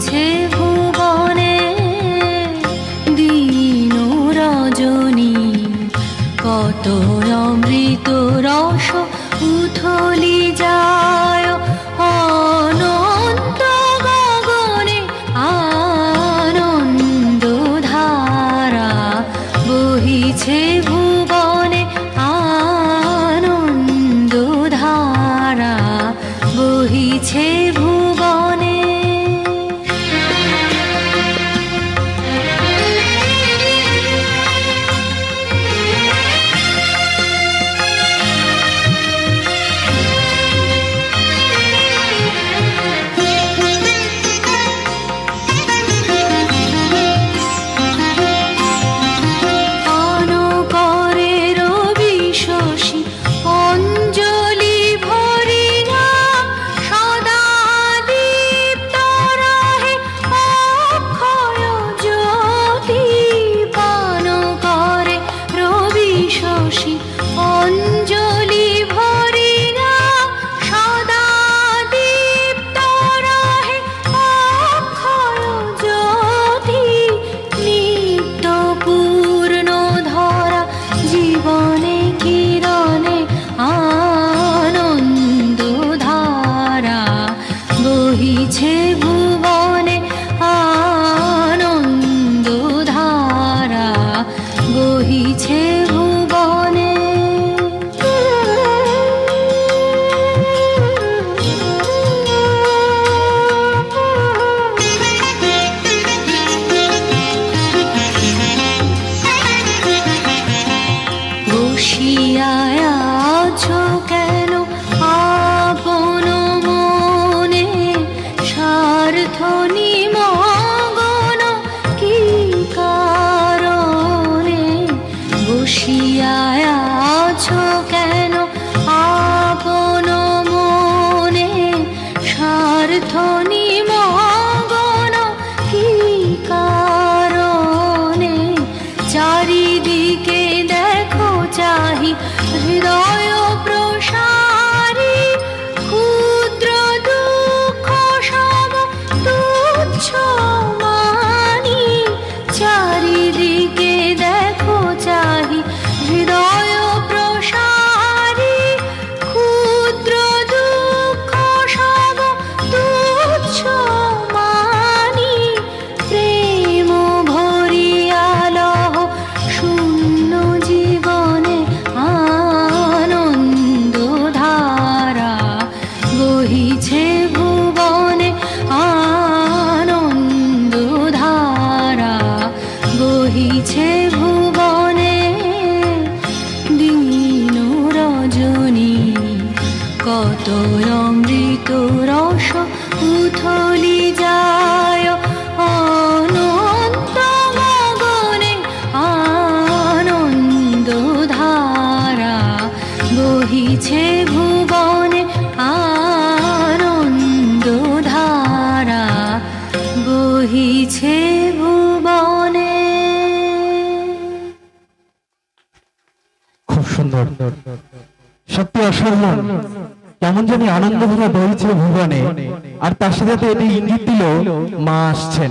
এসেছে ভুবনে দিন রজনী। কত অমৃত রস উথলি যা বহিছে ভুবনে আনন্দ ধারা বহিছে ভুবনে। বসিয়ায় আছো কত অমৃত রস উথলি যায়। অনন্ত মগনে আনন্দ ধারা বহিছে ভুবনে আনন্দ ধারা বহিছে ভুবনে। খুব সুন্দর। সত্যি অসাধারণ কেমন জানি আনন্দ ভরা বইছে ভুবনে। আর তার সাথে এটি ইঙ্গিত দিল মা আসছেন।